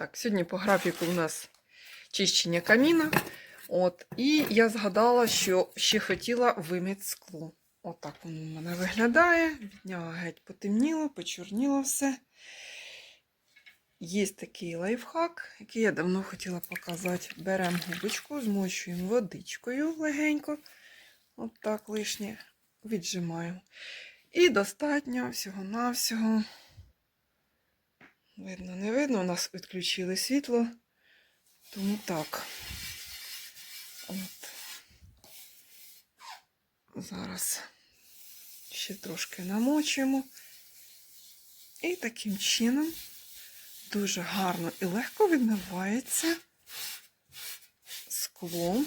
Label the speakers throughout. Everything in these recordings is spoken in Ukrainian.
Speaker 1: Так, сьогодні по графіку у нас чищення каміна. От, і я згадала, що ще хотіла вимити скло. Отак воно в мене виглядає. Від нього геть потемніло, почорніло все. Є такий лайфхак, який я давно хотіла показати. Беремо губочку, змочуємо водичкою легенько. От так лишнє віджимаємо. І достатньо всього-навсього. Видно, не видно, у нас відключили світло. Тому так. От. Зараз ще трошки намочуємо. І таким чином дуже гарно і легко відмивається скло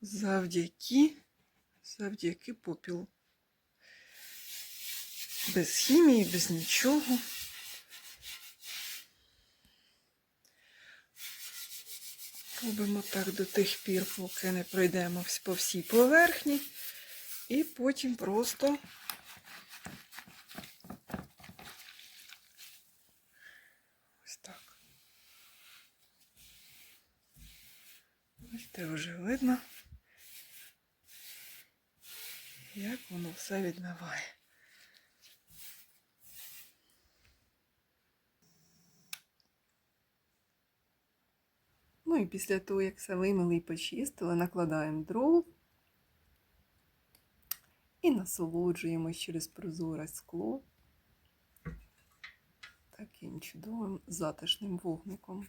Speaker 1: завдяки, завдяки попілу. Без хімії, без нічого. Робимо так до тих пір, поки не пройдемо по всій поверхні. І потім просто ось так. Бачите, вже видно, як воно все відмиває. Ну і після того, як все вимили і почистили, накладаємо дров і насолоджуємось через прозоре скло таким чудовим затишним вогником.